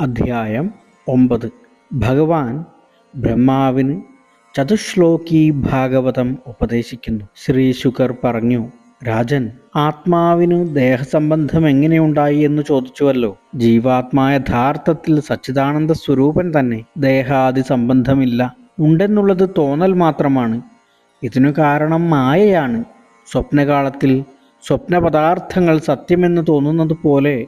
അധ്യായം ഒമ്പത്. ഭഗവാൻ ബ്രഹ്മാവിന് ചതുശ്ലോകി ഭാഗവതം ഉപദേശിക്കുന്നു. ശ്രീ ശുക്കർ പറഞ്ഞു രാജൻ ആത്മാവിന് ദേഹസംബന്ധം എങ്ങനെയുണ്ടായി എന്ന് ചോദിച്ചുവല്ലോ. ജീവാത്മായ യഥാർത്ഥത്തിൽ സച്ചിദാനന്ദ സ്വരൂപൻ തന്നെ ദേഹാദി സംബന്ധമില്ല. ഉണ്ടെന്നുള്ളത് തോന്നൽ മാത്രമാണ്. ഇതിനു കാരണം മായയാണ്. സ്വപ്നകാലത്തിൽ സ്വപ്നപദാർത്ഥങ്ങൾ സത്യമെന്ന് തോന്നുന്നത് പോലെ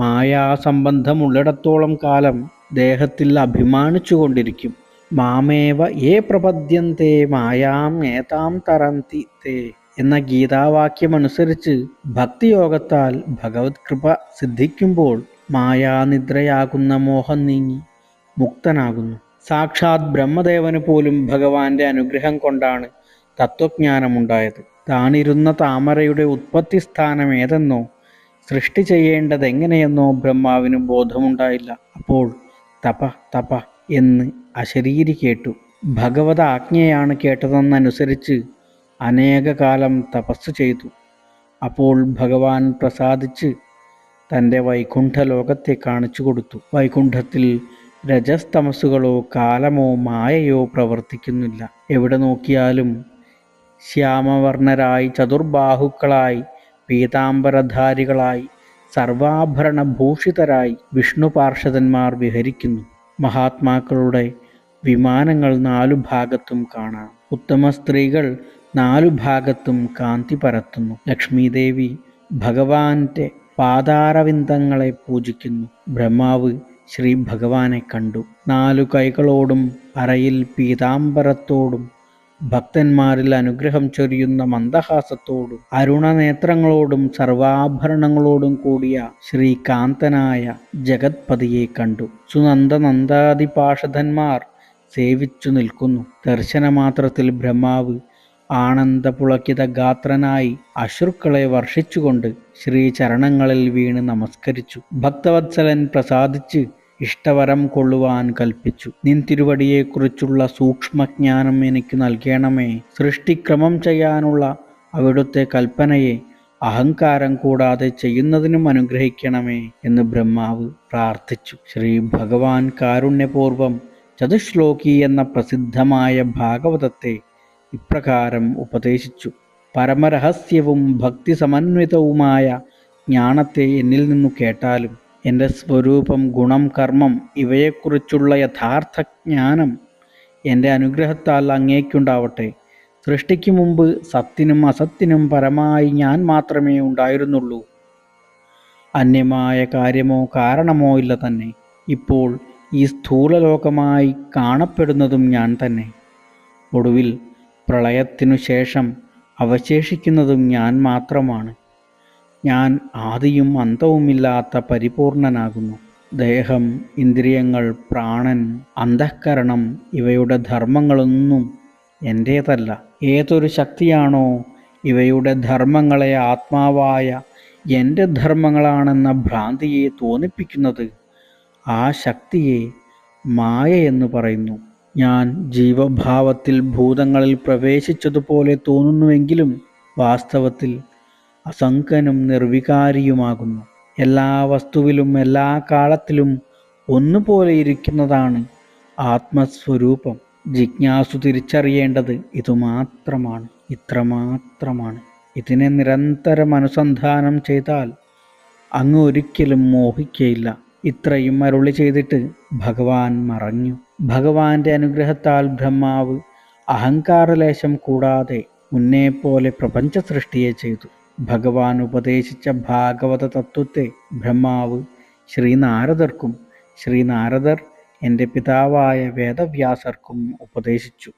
മായാസംബന്ധമുള്ളിടത്തോളം കാലം ദേഹത്തിൽ അഭിമാനിച്ചു കൊണ്ടിരിക്കും മാമേവ ഏ പ്രപദ്യന്തേ മായാം ഏതാം തരന്തി തേ എന്ന ഗീതാവാക്യമനുസരിച്ച് ഭക്തിയോഗത്താൽ ഭഗവത് കൃപ സിദ്ധിക്കുമ്പോൾ മായാനിദ്രയാകുന്ന മോഹം നീങ്ങി മുക്തനാകുന്നു. സാക്ഷാത് ബ്രഹ്മദേവന് പോലും ഭഗവാന്റെ അനുഗ്രഹം കൊണ്ടാണ് തത്വജ്ഞാനമുണ്ടായത്. താനിരുന്ന താമരയുടെ ഉത്പത്തി സ്ഥാനം ഏതെന്നോ സൃഷ്ടി ചെയ്യേണ്ടത് എങ്ങനെയെന്നോ ബ്രഹ്മാവിന് ബോധമുണ്ടായില്ല. അപ്പോൾ തപ തപ എന്ന് അശരീരി കേട്ടു. ഭഗവത ആജ്ഞയാണ് കേട്ടതെന്നനുസരിച്ച് അനേകകാലം തപസ് ചെയ്തു. അപ്പോൾ ഭഗവാൻ പ്രസാദിച്ച് തന്റെ വൈകുണ്ഠ ലോകത്തെ കാണിച്ചു കൊടുത്തു. വൈകുണ്ഠത്തിൽ രജസ്തമസ്സുകളോ കാലമോ മായയോ പ്രവർത്തിക്കുന്നില്ല. എവിടെ നോക്കിയാലും ശ്യാമവർണരായി ചതുർബാഹുക്കളായി പീതാംബരധാരികളായി സർവാഭരണഭൂഷിതരായി വിഷ്ണു പാർഷദന്മാർ വിഹരിക്കുന്നു. മഹാത്മാക്കളുടെ വിമാനങ്ങൾ നാലു ഭാഗത്തും കാണാം. ഉത്തമ സ്ത്രീകൾ നാലു ഭാഗത്തും കാന്തി പരത്തുന്നു. ലക്ഷ്മീദേവി ഭഗവാന്റെ പാതാരവിന്ദങ്ങളെ പൂജിക്കുന്നു. ബ്രഹ്മാവ് ശ്രീ ഭഗവാനെ കണ്ടു. നാലു കൈകളോടും അറയിൽ പീതാംബരത്തോടും ഭക്തന്മാരിൽ അനുഗ്രഹം ചൊരിയുന്ന മന്ദഹാസത്തോടും അരുണനേത്രങ്ങളോടും സർവാഭരണങ്ങളോടും കൂടിയ ശ്രീകാന്തനായ ജഗത്പതിയെ കണ്ടു. സുനന്ദനന്ദാതിപാഷധന്മാർ സേവിച്ചു നിൽക്കുന്നു. ദർശനമാത്രത്തിൽ ബ്രഹ്മാവ് ആനന്ദപുളക്കിത ഗാത്രനായി അശ്രുക്കളെ വർഷിച്ചുകൊണ്ട് ശ്രീചരണങ്ങളിൽ വീണ് നമസ്കരിച്ചു. ഭക്തവത്സലൻ പ്രസാദിച്ച് ഇഷ്ടവരം കൊള്ളുവാൻ കൽപ്പിച്ചു. നിൻ തിരുവടിയെക്കുറിച്ചുള്ള സൂക്ഷ്മജ്ഞാനം എനിക്ക് നൽകണമേ. സൃഷ്ടിക്രമം ചെയ്യാനുള്ള അവിടുത്തെ കൽപ്പനയെ അഹങ്കാരം കൂടാതെ ചെയ്യുന്നതിനും അനുഗ്രഹിക്കണമേ എന്ന് ബ്രഹ്മാവ് പ്രാർത്ഥിച്ചു. ശ്രീ ഭഗവാൻ കാരുണ്യപൂർവം ചതുശ്ലോകി എന്ന പ്രസിദ്ധമായ ഭാഗവതത്തെ ഇപ്രകാരം ഉപദേശിച്ചു. പരമരഹസ്യവും ഭക്തി സമന്വിതവുമായ ജ്ഞാനത്തെ എന്നിൽ നിന്നു കേട്ടാലും എന്റെ സ്വരൂപം ഗുണം കർമ്മം ഇവയെക്കുറിച്ചുള്ള യഥാർത്ഥ ജ്ഞാനം എന്റെ അനുഗ്രഹത്താൽ അങ്ങേക്കുണ്ടാവട്ടെ. സൃഷ്ടിക്ക് മുമ്പ് സത്തിനും അസത്തിനും പരമായി ഞാൻ മാത്രമേ ഉണ്ടായിരുന്നുള്ളൂ. അന്യമായ കാര്യമോ കാരണമോ ഇല്ല തന്നെ. ഇപ്പോൾ ഈ സ്ഥൂലലോകമായി കാണപ്പെടുന്നതും ഞാൻ തന്നെ. ഒടുവിൽ പ്രളയത്തിനു ശേഷം അവശേഷിക്കുന്നതും ഞാൻ മാത്രമാണ്. ഞാൻ ആദിയും അന്തവുമില്ലാത്ത പരിപൂർണനാകുന്നു. ദേഹം ഇന്ദ്രിയങ്ങൾ പ്രാണൻ അന്തഃകരണം ഇവയുടെ ധർമ്മങ്ങളൊന്നും എന്റേതല്ല ഏതൊരു ശക്തിയാണോ ഇവയുടെ ധർമ്മങ്ങളെ ആത്മാവായ എന്റെ ധർമ്മങ്ങളാണെന്ന ഭ്രാന്തിയെ തോന്നിപ്പിക്കുന്നത് ആ ശക്തിയെ മായ എന്ന് പറയുന്നു. ഞാൻ ജീവഭാവത്തിൽ ഭൂതങ്ങളിൽ പ്രവേശിച്ചതുപോലെ തോന്നുന്നുവെങ്കിലും വാസ്തവത്തിൽ അസംഖനും നിർവികാരിയുമാകുന്നു. എല്ലാ വസ്തുവിലും എല്ലാ കാലത്തിലും ഒന്നുപോലെ ഇരിക്കുന്നതാണ് ആത്മസ്വരൂപം. ജിജ്ഞാസു തിരിച്ചറിയേണ്ടത് ഇതുമാത്രമാണ് ഇത്രമാത്രമാണ്. ഇതിനെ നിരന്തരം അനുസന്ധാനം ചെയ്താൽ അങ്ങ് ഒരിക്കലും മോഹിക്കയില്ല. ഇത്രയും അരുളി ചെയ്തിട്ട് ഭഗവാൻ മറഞ്ഞു. ഭഗവാന്റെ അനുഗ്രഹത്താൽ ബ്രഹ്മാവ് അഹങ്കാരലേശം കൂടാതെ മുന്നേ പോലെ പ്രപഞ്ച സൃഷ്ടിയെ ചെയ്തു. ഭഗവാൻ ഉപദേശിച്ച ഭാഗവത തത്വത്തെ ബ്രഹ്മാവ് ശ്രീനാരദർക്കും ശ്രീനാരദർ എന്റെ പിതാവായ വേദവ്യാസർക്കും ഉപദേശിച്ചു.